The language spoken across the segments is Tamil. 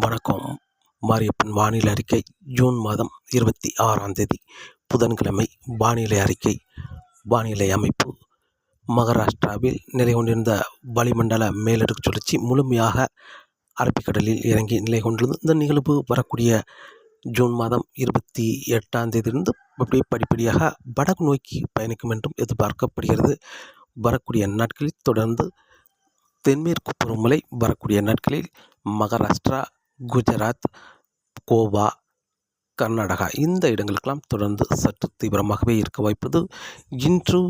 வணக்கம். மாரியப்பன் வானிலை அறிக்கை ஜூன் மாதம் இருபத்தி ஆறாம் தேதி. புதன்கிழமை வானிலை அறிக்கை வானிலை அமைப்பு. மகாராஷ்டிராவில் நிலை கொண்டிருந்த வளிமண்டல மேலடுக்கு சுழற்சி முழுமையாக அரபிக்கடலில் இறங்கி நிலை கொண்டுள்ளது இந்த நிகழ்வு வரக்கூடிய ஜூன் மாதம் இருபத்தி எட்டாம் தேதியிலிருந்து அப்படியே படிப்படியாக வடக்கு நோக்கி பயணிக்கும் என்றும் எதிர்பார்க்கப்படுகிறது. வரக்கூடிய நாட்களில் தொடர்ந்து தென்மேற்கு பருவமழை வரக்கூடிய நாட்களில் மகாராஷ்டிரா குஜராத் கோவா கர்நாடகா இந்த இடங்களுக்கெல்லாம் தொடர்ந்து சற்று தீவிரமாகவே இருக்க வாய்ப்பது. இன்று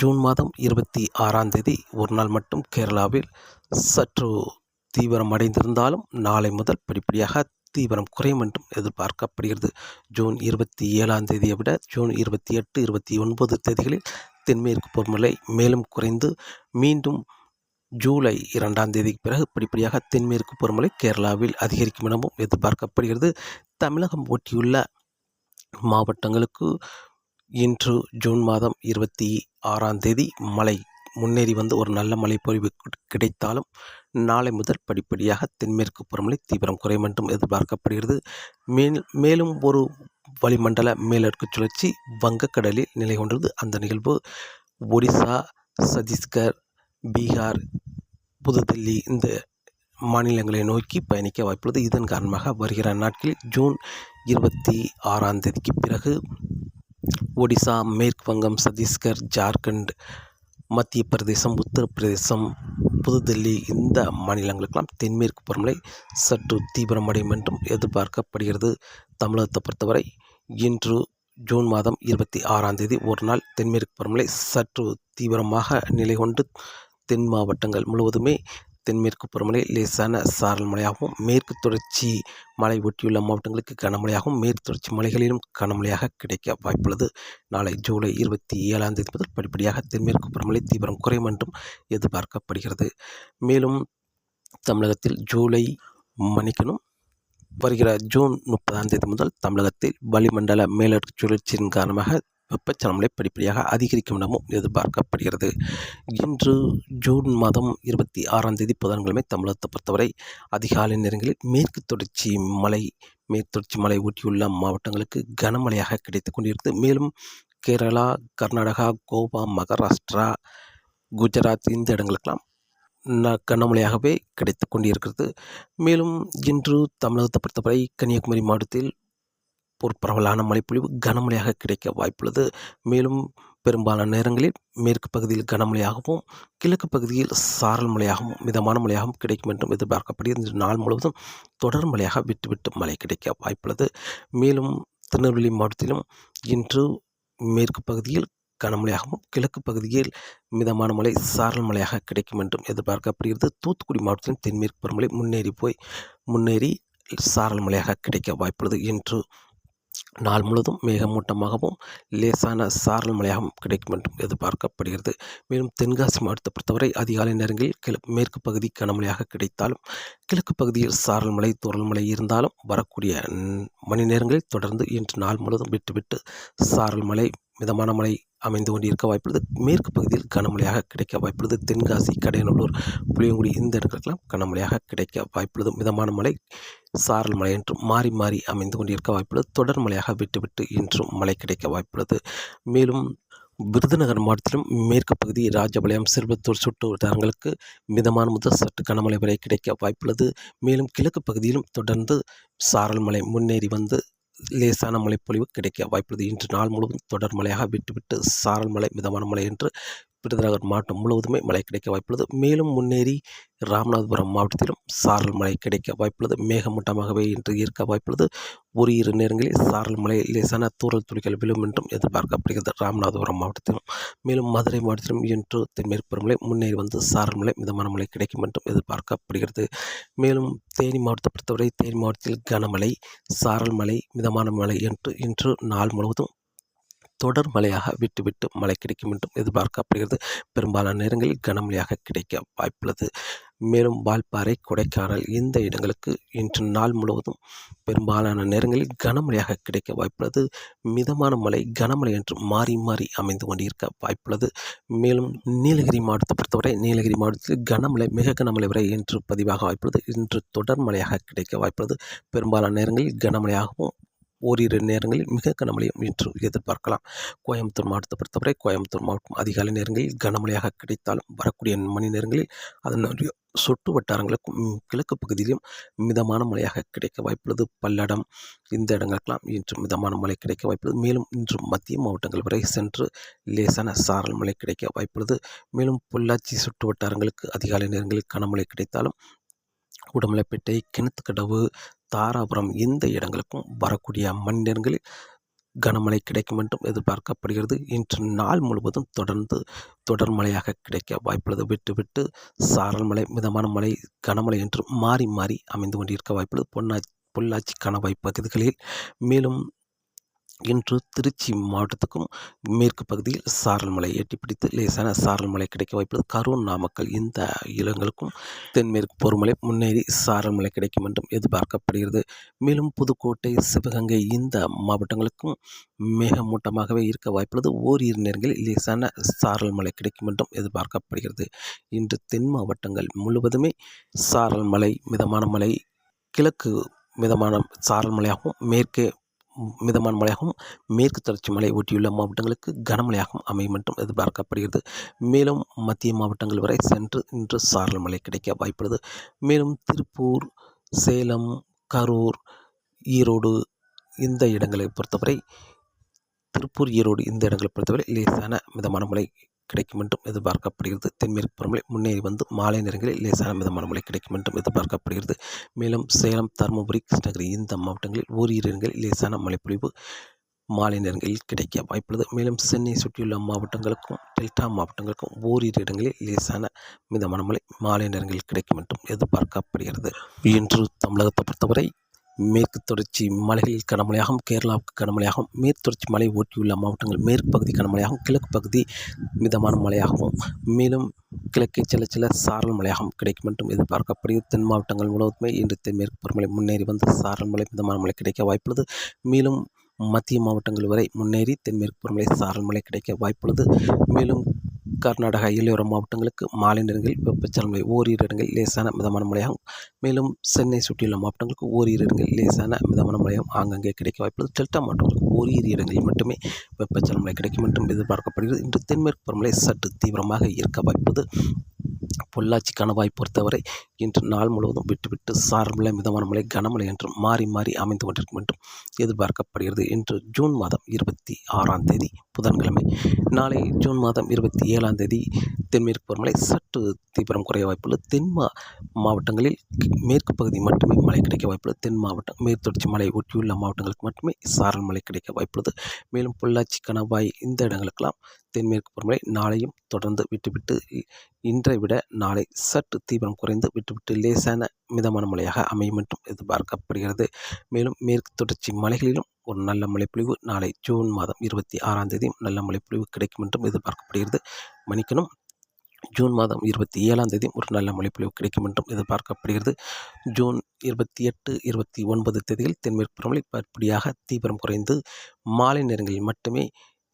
ஜூன் மாதம் இருபத்தி ஆறாம் தேதி ஒரு நாள் மட்டும் கேரளாவில் சற்று தீவிரம் அடைந்திருந்தாலும் நாளை முதல் படிப்படியாக தீவிரம் குறையும் என்றும் எதிர்பார்க்கப்படுகிறது. ஜூன் இருபத்தி ஏழாம் தேதியை விட ஜூன் இருபத்தி எட்டு இருபத்தி ஒன்பது தேதிகளில் தென்மேற்கு பருவமழை மேலும் குறைந்து மீண்டும் ஜூலை இரண்டாம் தேதிக்கு பிறகு படிப்படியாக தென்மேற்கு பருவமழை கேரளாவில் அதிகரிக்கும் எனவும் எதிர்பார்க்கப்படுகிறது. தமிழகம் ஒட்டியுள்ள மாவட்டங்களுக்கு இன்று ஜூன் மாதம் இருபத்தி ஆறாம் தேதி மழை முன்னேறி வந்து ஒரு நல்ல மழைப்பொழிவு கிடைத்தாலும் நாளை முதல் படிப்படியாக தென்மேற்கு பருவமழை தீவிரம் குறையும் என்றும் எதிர்பார்க்கப்படுகிறது. மேல் மேலும் ஒரு வளிமண்டல மேலடுக்கு சுழற்சி வங்கக்கடலில் நிலை கொண்டது அந்த நிகழ்வு ஒடிசா சத்தீஸ்கர் பீகார் புதுதில்லி இந்த மாநிலங்களை நோக்கி பயணிக்க வாய்ப்புள்ளது. இதன் காரணமாக வருகிற நாட்களில் ஜூன் இருபத்தி ஆறாம் தேதிக்கு பிறகு ஒடிசா மேற்கு வங்கம் சத்தீஸ்கர் ஜார்க்கண்ட் மத்திய பிரதேசம் உத்தரப்பிரதேசம் புதுதில்லி இந்த மாநிலங்களுக்கெல்லாம் தென்மேற்கு பருவமழை சற்று தீவிரமடையும் என்றும் எதிர்பார்க்கப்படுகிறது. தமிழகத்தை பொறுத்தவரை இன்று ஜூன் மாதம் இருபத்தி ஆறாம் தேதி ஒரு நாள் தென்மேற்கு பருவமழை சற்று தீவிரமாக நிலை கொண்டு தென் மாவட்டங்கள் முழுவதுமே தென்மேற்கு பருவமழை லேசான சாரல் மழையாகவும் மேற்கு தொடர்ச்சி மழை ஒட்டியுள்ள மாவட்டங்களுக்கு கனமழையாகவும் மேற்கு தொடர்ச்சி மலைகளிலும் கனமழையாக கிடைக்க வாய்ப்புள்ளது. நாளை ஜூலை இருபத்தி ஏழாம் தேதி முதல் படிப்படியாக தென்மேற்கு பருவமழை தீவிரம் குறையும் என்றும் எதிர்பார்க்கப்படுகிறது. மேலும் தமிழகத்தில் ஜூலை மணிக்கணும் வருகிற ஜூன் முப்பதாம் தேதி முதல் தமிழகத்தில் வளிமண்டல மேலடுக்கு சுழற்சியின் காரணமாக வெப்பச்சலமலை படிப்படியாக அதிகரிக்கும் எனவும் எதிர்பார்க்கப்படுகிறது. இன்று ஜூன் மாதம் இருபத்தி ஆறாம் தேதி புதன்கிழமை தமிழகத்தை பொறுத்தவரை அதிகாலை நேரங்களில் மேற்கு தொடர்ச்சி மலை மேற்கு தொடர்ச்சி மலை ஒட்டியுள்ள மாவட்டங்களுக்கு கனமழையாக கிடைத்து கொண்டிருக்கிறது. மேலும் கேரளா கர்நாடகா கோவா மகாராஷ்டிரா குஜராத் இந்த இடங்களுக்கெல்லாம் கனமழையாகவே கிடைத்து கொண்டிருக்கிறது. மேலும் இன்று தமிழகத்தை பொறுத்தவரை கன்னியாகுமரி மாவட்டத்தில் ஒரு பரவலான மழைப்பொழிவு கனமழையாக கிடைக்க வாய்ப்புள்ளது. மேலும் பெரும்பாலான நேரங்களில் மேற்கு பகுதியில் கனமழையாகவும் கிழக்கு பகுதியில் சாரல் மழையாகவும் மிதமான மழையாகவும் கிடைக்கும் என்றும் எதிர்பார்க்கப்படுகிறது. இன்று நாள் முழுவதும் தொடர் மழையாக விட்டுவிட்டு மழை கிடைக்க வாய்ப்புள்ளது. மேலும் திருநெல்வேலி மாவட்டத்திலும் இன்று மேற்கு பகுதியில் கனமழையாகவும் கிழக்கு பகுதியில் மிதமான மழை சாரல் மழையாக கிடைக்கும் என்றும் எதிர்பார்க்கப்படுகிறது. தூத்துக்குடி மாவட்டத்தின் தென்மேற்கு பருவமழை முன்னேறி போய் முன்னேறி சாரல் மழையாக கிடைக்க வாய்ப்புள்ளது. என்று நாள் முழுவதும் மேகமூட்டமாகவும் லேசான சாரல் மழையாகவும் கிடைக்கும் என்றும் எதிர்பார்க்கப்படுகிறது. மேலும் தென்காசி மாவட்டத்தை பொறுத்தவரை அதிகாலை நேரங்களில் கிழ மேற்கு பகுதி கனமழையாக கிடைத்தாலும் கிழக்கு பகுதியில் சாரல் மழை தூரல் மழை இருந்தாலும் வரக்கூடிய மணி நேரங்களில் தொடர்ந்து இன்று நாள் முழுவதும் விட்டுவிட்டு சாரல் மழை மிதமான மழை அமைந்து கொண்டிருக்க வாய்ப்புள்ளது. மேற்கு பகுதியில் கனமழையாக கிடைக்க வாய்ப்புள்ளது. தென்காசி கடையநல்லூர் புளியங்குடி இந்த இடங்களுக்கெல்லாம் கனமழையாக கிடைக்க வாய்ப்புள்ளது. மிதமான மழை சாரல் மழை என்றும் மாறி மாறி அமைந்து கொண்டிருக்க வாய்ப்புள்ளது. தொடர் மழையாக விட்டுவிட்டு இன்றும் மழை கிடைக்க வாய்ப்புள்ளது. மேலும் விருதுநகர் மாவட்டத்திலும் மேற்கு பகுதி ராஜபாளையம் சிறுபத்தூர் சுற்று வட்டாரங்களுக்கு மிதமான முதல் சற்று கனமழை வரை கிடைக்க வாய்ப்புள்ளது. மேலும் கிழக்கு பகுதியிலும் தொடர்ந்து சாரல் மழை முன்னேறி வந்து லேசான மழைப்பொழிவு கிடைக்க வாய்ப்புள்ளது. இன்று நாள் முழுவதும் தொடர் மழையாக விட்டுவிட்டு சாரல் மழை மிதமான மழை என்று விருதுநகர் மாவட்டம் முழுவதுமே மழை கிடைக்க வாய்ப்புள்ளது. மேலும் முன்னேறி ராமநாதபுரம் மாவட்டத்திலும் சாரல் மழை கிடைக்க வாய்ப்புள்ளது. மேகமூட்டமாகவே இன்று இருக்க வாய்ப்புள்ளது. ஒரு இரு நேரங்களில் சாரல் மழை லேசான தூரல் துளிகள் விழும் என்றும் எதிர்பார்க்கப்படுகிறது ராமநாதபுரம் மாவட்டத்திலும். மேலும் மதுரை மாவட்டத்திலும் இன்று தென்மேற்கு பருவமழை முன்னேறி வந்து சாரல் மழை மிதமான மழை கிடைக்கும் என்றும் எதிர்பார்க்கப்படுகிறது. மேலும் தேனி மாவட்டத்தை பொறுத்தவரை தேனி மாவட்டத்தில் கனமழை சாரல் மழை மிதமான மழை என்று இன்று நாள் முழுவதும் தொடர் மழையாக விட்டு விட்டு மழை கிடைக்கும் என்றும் எதிர்பார்க்கப்படுகிறது. பெரும்பாலான நேரங்களில் கனமழையாக கிடைக்க வாய்ப்புள்ளது. மேலும் வால்பாறை கொடைக்கானல் இந்த இடங்களுக்கு இன்று நாள் முழுவதும் பெரும்பாலான நேரங்களில் கனமழையாக கிடைக்க வாய்ப்புள்ளது. மிதமான மழை கனமழை என்று மாறி மாறி அமைந்து கொண்டிருக்க வாய்ப்புள்ளது. மேலும் நீலகிரி மாவட்டத்தை பொறுத்தவரை நீலகிரி மாவட்டத்தில் கனமழை மிக கனமழை வரை இன்று பதிவாக வாய்ப்புள்ளது. இன்று தொடர் மழையாக கிடைக்க வாய்ப்புள்ளது. பெரும்பாலான நேரங்களில் கனமழையாகவும் ஓரிரு நேரங்களில் மிக கனமழையும் இன்று எதிர்பார்க்கலாம். கோயம்புத்தூர் மாவட்டத்தை பொறுத்தவரை கோயம்புத்தூர் மாவட்டம் அதிகாலை நேரங்களில் கனமழையாக கிடைத்தாலும் வரக்கூடிய மணி நேரங்களில் அதனுடைய சொட்டு வட்டாரங்களுக்கும் கிழக்கு பகுதியிலும் மிதமான மழையாக கிடைக்க வாய்ப்புள்ளது. பல்லடம் இந்த இடங்களுக்கெல்லாம் இன்று மிதமான மழை கிடைக்க வாய்ப்புள்ளது. மேலும் இன்று மத்திய மாவட்டங்கள் வரை சென்று லேசான சாரல் மழை கிடைக்க வாய்ப்புள்ளது. மேலும் பொள்ளாச்சி சுற்று வட்டாரங்களுக்கு அதிகாலை நேரங்களில் கனமழை கிடைத்தாலும் உடுமலைப்பேட்டை கிணத்துக்கடவு தாராபுரம் இந்த இடங்களுக்கும் வரக்கூடிய மணி நேரங்களில் கனமழை கிடைக்கும் என்றும் எதிர்பார்க்கப்படுகிறது. இன்று நாள் முழுவதும் தொடர்ந்து தொடர் மழையாக கிடைக்க வாய்ப்புள்ளது. விட்டு விட்டு சாரல் மழை மிதமான மழை கனமழை என்று மாறி மாறி அமைந்து கொண்டிருக்க வாய்ப்புள்ளது. பொன்னாச்சி பொள்ளாச்சி கணவாய் பகுதிகளில் மேலும் இன்று திருச்சி மாவட்டத்துக்கும் மேற்கு பகுதியில் சாரல் மலை எட்டி பிடித்து லேசான சாரல் மலை கிடைக்க வாய்ப்புள்ளது. கரூர் நாமக்கல் இந்த இடங்களுக்கும் தென்மேற்கு பொறுமலை முன்னேறி சாரல் மலை கிடைக்கும் என்றும் எதிர்பார்க்கப்படுகிறது. மேலும் புதுக்கோட்டை சிவகங்கை இந்த மாவட்டங்களுக்கும் மேகமூட்டமாகவே இருக்க வாய்ப்புள்ளது. ஓரிரு நேரங்களில் லேசான சாரல் மழை கிடைக்கும் என்றும் எதிர்பார்க்கப்படுகிறது. இன்று தென் மாவட்டங்கள் முழுவதுமே சாரல் மலை மிதமான மலை கிழக்கு மிதமான சாரல் மலையாகவும் மேற்கே மிதமான மழையாகவும் மேற்கு தொடர்ச்சி மலை ஒட்டியுள்ள மாவட்டங்களுக்கு கனமழையாகவும் அமையும் என்றும் எதிர்பார்க்கப்படுகிறது. மேலும் மத்திய மாவட்டங்கள் வரை சென்று இன்று சாரல் மழை கிடைக்க வாய்ப்புள்ளது. மேலும் திருப்பூர் சேலம் கரூர் ஈரோடு இந்த இடங்களை பொறுத்தவரை திருப்பூர் ஈரோடு இந்த இடங்களை பொறுத்தவரை லேசான மிதமான மழை கிடைக்கும் என்றும் எதிர்பார்க்கப்படுகிறது. தென்மேற்கு பருவமழை முன்னேறி வந்து மாலை நேரங்களில் லேசான மிதமான மழை கிடைக்கும் என்றும் எதிர்பார்க்கப்படுகிறது. மேலும் சேலம் தருமபுரி கிருஷ்ணகிரி இந்த மாவட்டங்களில் ஓரிரு இடங்களில் லேசான மழைப்பொழிவு மாலை நேரங்களில் கிடைக்க வாய்ப்புள்ளது. மேலும் சென்னை சுற்றியுள்ள மாவட்டங்களுக்கும் டெல்டா மாவட்டங்களுக்கும் ஓரிரு இடங்களில் லேசான மிதமான மழை மாலை நேரங்களில் கிடைக்கும் என்றும் எதிர்பார்க்கப்படுகிறது. இன்று தமிழகத்தை பொறுத்தவரை மேற்கு தொடர்ச்சி மலைகளில் கனமழையாகவும் கேரளாவுக்கு கனமழையாகவும் மேற்கு தொடர்ச்சி மலை ஒட்டியுள்ள மாவட்டங்கள் மேற்கு பகுதி கனமழையாகவும் கிழக்கு பகுதி மிதமான மழையாகவும் மேலும் கிழக்கே சில சில சாரல் மழையாகவும் கிடைக்கும் என்றும் எதிர்பார்க்கப்படுகிறது. தென் மாவட்டங்கள் முழுவதுமே இன்று தென்மேற்கு பருவமழை முன்னேறி வந்து சாரல் மழை மிதமான மழை கிடைக்க வாய்ப்புள்ளது. மேலும் மத்திய மாவட்டங்கள் வரை முன்னேறி தென்மேற்கு பருவமழை சாரல் மழை கிடைக்க வாய்ப்புள்ளது. மேலும் கர்நாடகா எல்லையோர மாவட்டங்களுக்கு மாலை நேரங்களில் வெப்பச்சலமை ஓரிரு இடங்களில் லேசான மிதமான மழையாகும். மேலும் சென்னை சுற்றியுள்ள மாவட்டங்களுக்கு ஓரிரு இடங்களில் லேசான மிதமான மழையும் ஆங்கங்கே கிடைக்க வாய்ப்புள்ளது. டெல்டா மாவட்டங்களுக்கு ஓரிரு இடங்களில் மட்டுமே வெப்பச்சலமழை கிடைக்கும் என்றும் எதிர்பார்க்கப்படுகிறது. இன்று தென்மேற்கு பருவமழை சற்று தீவிரமாக இருக்க வாய்ப்புள்ளது. பொள்ளாச்சி கணவாய் பொறுத்தவரை இன்று நாள் முழுவதும் விட்டுவிட்டு சாரல் மிதமான மழை கனமழை என்றும் மாறி மாறி அமைந்து கொண்டிருக்கும் என்றும் எதிர்பார்க்கப்படுகிறது. இன்று ஜூன் மாதம் இருபத்தி ஆறாம் தேதி புதன்கிழமை. நாளை ஜூன் மாதம் இருபத்தி ஏழாம் தேதி தென்மேற்கு பருவமழை சற்று தீவிரம் குறைய வாய்ப்புள்ளது. தென் மா மாவட்டங்களில் மேற்கு பகுதி மட்டுமே மழை கிடைக்க வாய்ப்புள்ளது. தென் மாவட்டம் மேற்கு தொடர்ச்சி மலை ஒட்டியுள்ள மாவட்டங்களுக்கு மட்டுமே சாரல் மழை கிடைக்க வாய்ப்புள்ளது. மேலும் பொள்ளாச்சி கணவாய் இந்த இடங்களுக்கெல்லாம் தென்மேற்கு பருவமழை நாளையும் தொடர்ந்து விட்டுவிட்டு இ- இன்றை விட நாளை சற்று தீவிரம் குறைந்து விட்டுவிட்டு லேசான மிதமான மழையாக அமையும் என்றும் எதிர்பார்க்கப்படுகிறது. மேலும் மேற்கு தொடர்ச்சி மலைகளிலும் ஒரு நல்ல மழைப்பொழிவு நாளை ஜூன் மாதம் இருபத்தி ஆறாம் தேதி நல்ல மழைப்பொழிவு கிடைக்கும் என்றும் எதிர்பார்க்கப்படுகிறது. மணிக்கணும் ஜூன் மாதம் இருபத்தி ஏழாம் தேதி ஒரு நல்ல மழைப்பொழிவு கிடைக்கும் என்றும் எதிர்பார்க்கப்படுகிறது. ஜூன் இருபத்தி எட்டு இருபத்தி ஒன்பது தேதியில் தென்மேற்கு பருவமழை படிப்படியாக தீவிரம் குறைந்து மாலை நேரங்களில் மட்டுமே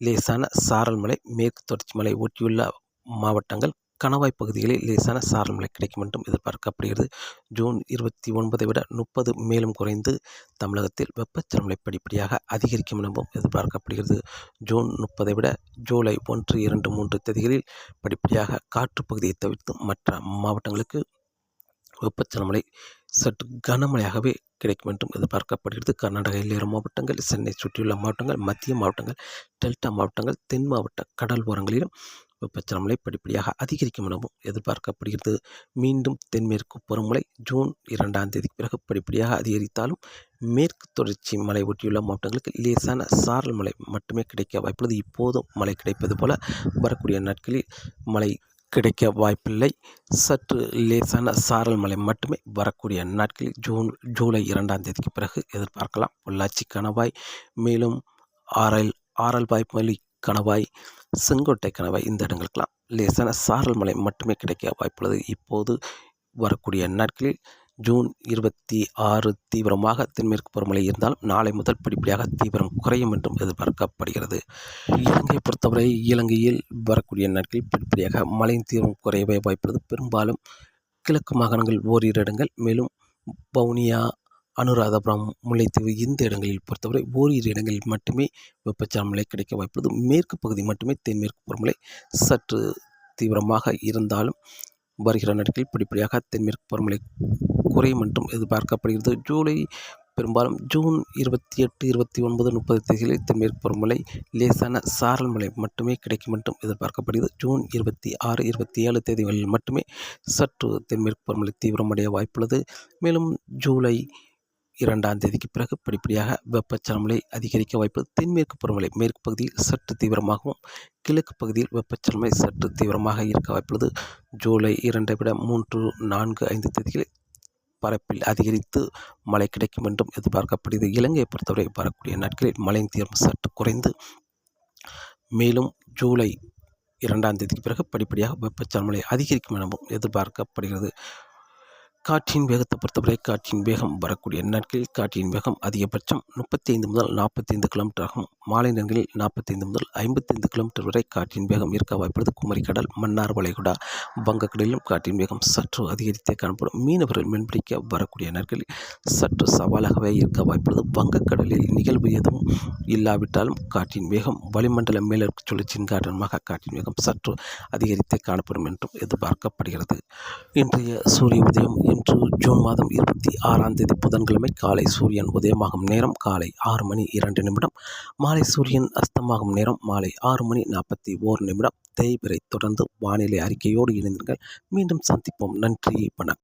லேசான சாரல் மலை மேற்கு தொடர்ச்சி மலை ஒட்டியுள்ள மாவட்டங்கள் கணவாய் பகுதிகளில் லேசான சாரல் மழை கிடைக்கும் என்றும் எதிர்பார்க்கப்படுகிறது. ஜூன் இருபத்தி ஒன்பதை விட முப்பது மேலும் குறைந்து தமிழகத்தில் வெப்பச்சலமலை படிப்படியாக அதிகரிக்கும் எனவும் எதிர்பார்க்கப்படுகிறது. ஜூன் முப்பதை விட ஜூலை ஒன்று இரண்டு மூன்று தேதிகளில் படிப்படியாக காற்று பகுதியை தவிர்த்து மற்ற மாவட்டங்களுக்கு வெப்பச்சலமலை சற்று கனமழையாகவே கிடைக்கும் என்றும் எதிர்பார்க்கப்படுகிறது. கர்நாடக எல்லையோர மாவட்டங்கள் சென்னை சுற்றியுள்ள மாவட்டங்கள் மத்திய மாவட்டங்கள் டெல்டா மாவட்டங்கள் தென் மாவட்ட கடல் ஓரங்களிலும் வெப்பச்சலமலை படிப்படியாக அதிகரிக்கும் எனவும் எதிர்பார்க்கப்படுகிறது. மீண்டும் தென்மேற்கு பருவமழை ஜூன் இரண்டாம் தேதிக்கு பிறகு படிப்படியாக அதிகரித்தாலும் மேற்கு தொடர்ச்சி மலை ஒட்டியுள்ள மாவட்டங்களுக்கு லேசான சாரல் மழை மட்டுமே கிடைக்க வாய்ப்புள்ளது. இப்போதும் மழை கிடைப்பது போல வரக்கூடிய நாட்களில் மழை கிடைக்க வாய்ப்பில்லை. சற்று லேசான சாரல் மழை மட்டுமே வரக்கூடிய நாட்களில் ஜூன் ஜூலை இரண்டாம் தேதிக்கு பிறகு எதிர்பார்க்கலாம். பொள்ளாச்சி கணவாய் மேலும் ஆரல் ஆரல்வாய்மொழி கணவாய் செங்கோட்டை கணவாய் இந்த இடங்களுக்கெல்லாம் லேசான சாரல் மழை மட்டுமே கிடைக்க வாய்ப்புள்ளது. இப்போது வரக்கூடிய நாட்களில் ஜூன் இருபத்தி ஆறு தீவிரமாக தென்மேற்கு பருவமழை இருந்தாலும் நாளை முதல் படிப்படியாக தீவிரம் குறையும் என்றும் எதிர்பார்க்கப்படுகிறது. இலங்கையை பொறுத்தவரை இலங்கையில் வரக்கூடிய நாட்களில் படிப்படியாக மழையின் தீவிரம் குறையவே வாய்ப்புள்ளது. பெரும்பாலும் கிழக்கு மாகாணங்கள் ஓரிரு இடங்கள் மேலும் பவுனியா அனுராதபுரம் முல்லைத்தீவு இந்த இடங்களில் பொறுத்தவரை ஓரிரு இடங்களில் மட்டுமே வெப்பச்சலன மழை கிடைக்க வாய்ப்புள்ளது. மேற்கு பகுதி மட்டுமே தென்மேற்கு பருவமழை சற்று தீவிரமாக இருந்தாலும் வருகிற நாட்களில் படிப்படியாக தென்மேற்கு பருவமழை குறையும் என்றும் எதிர்பார்க்கப்படுகிறது. ஜூலை பெரும்பாலும் ஜூன் இருபத்தி எட்டு இருபத்தி ஒன்பது முப்பது தேதிகளில் தென்மேற்கு பருவமழை லேசான சாரல் மழை மட்டுமே கிடைக்கும் என்றும் எதிர்பார்க்கப்படுகிறது. ஜூன் இருபத்தி ஆறு இருபத்தி ஏழு தேதிகளில் மட்டுமே சற்று தென்மேற்கு பருவமழை தீவிரமடைய வாய்ப்புள்ளது. மேலும் ஜூலை இரண்டாம் தேதிக்கு பிறகு படிப்படியாக வெப்பச்சலமலை அதிகரிக்க வாய்ப்பு தென்மேற்கு பருவமழை மேற்கு பகுதியில் சற்று தீவிரமாகவும் கிழக்கு பகுதியில் வெப்பச்சலமலை சற்று தீவிரமாக இருக்க வாய்ப்புள்ளது. ஜூலை இரண்டை விட மூன்று நான்கு ஐந்து தேதிகளில் பரப்பில் அதிகரித்து மழை கிடைக்கும் என்றும் எதிர்பார்க்கப்படுகிறது. இலங்கையை பொறுத்தவரை வரக்கூடிய நாட்களில் மழையின் தீவிரம் சற்று குறைந்து மேலும் ஜூலை இரண்டாம் தேதிக்கு பிறகு படிப்படியாக வெப்பச்சலமலை அதிகரிக்கும் எனவும் எதிர்பார்க்கப்படுகிறது. காற்றின் வேகத்தை பொறுத்தவரை காற்றின் வேகம் வரக்கூடிய நாட்களில் காற்றின் வேகம் அதிகபட்சம் முப்பத்தி ஐந்து முதல் நாற்பத்தி ஐந்து கிலோமீட்டர் ஆகும். மாலை நேரங்களில் நாற்பத்தைந்து முதல் ஐம்பத்தைந்து கிலோமீட்டர் வரை காற்றின் வேகம் இருக்க வாய்ப்புள்ளது. குமரிக்கடல் மன்னார் வளைகுடா வங்கக்கடலிலும் காற்றின் வேகம் சற்று அதிகரித்தே காணப்படும். மீனவர்கள் மீன்பிடிக்க வரக்கூடிய நாட்களில் சற்று சவாலாகவே இருக்க வாய்ப்புள்ளது. வங்கக்கடலில் நிகழ்வு எதுவும் இல்லாவிட்டாலும் காற்றின் வேகம் வளிமண்டல மேலற்கு சுழற்சியின் காரணமாக காற்றின் வேகம் சற்று அதிகரித்தே காணப்படும் என்றும் எதிர்பார்க்கப்படுகிறது. இன்றைய சூரிய உதயம் இன்று ஜூன் மாதம் இருபத்தி ஆறாம் தேதி புதன்கிழமை காலை சூரியன் உதயமாகும் நேரம் காலை ஆறு மணி இரண்டு நிமிடம் மாலை சூரியன் அஸ்தமாகும் நேரம் மாலை ஆறு மணி நாற்பத்தி ஓர் நிமிடம். தேய்பிரை தொடர்ந்து வானிலை அறிக்கையோடு இணைந்தீர்கள் மீண்டும் சந்திப்போம். நன்றி வணக்கம்.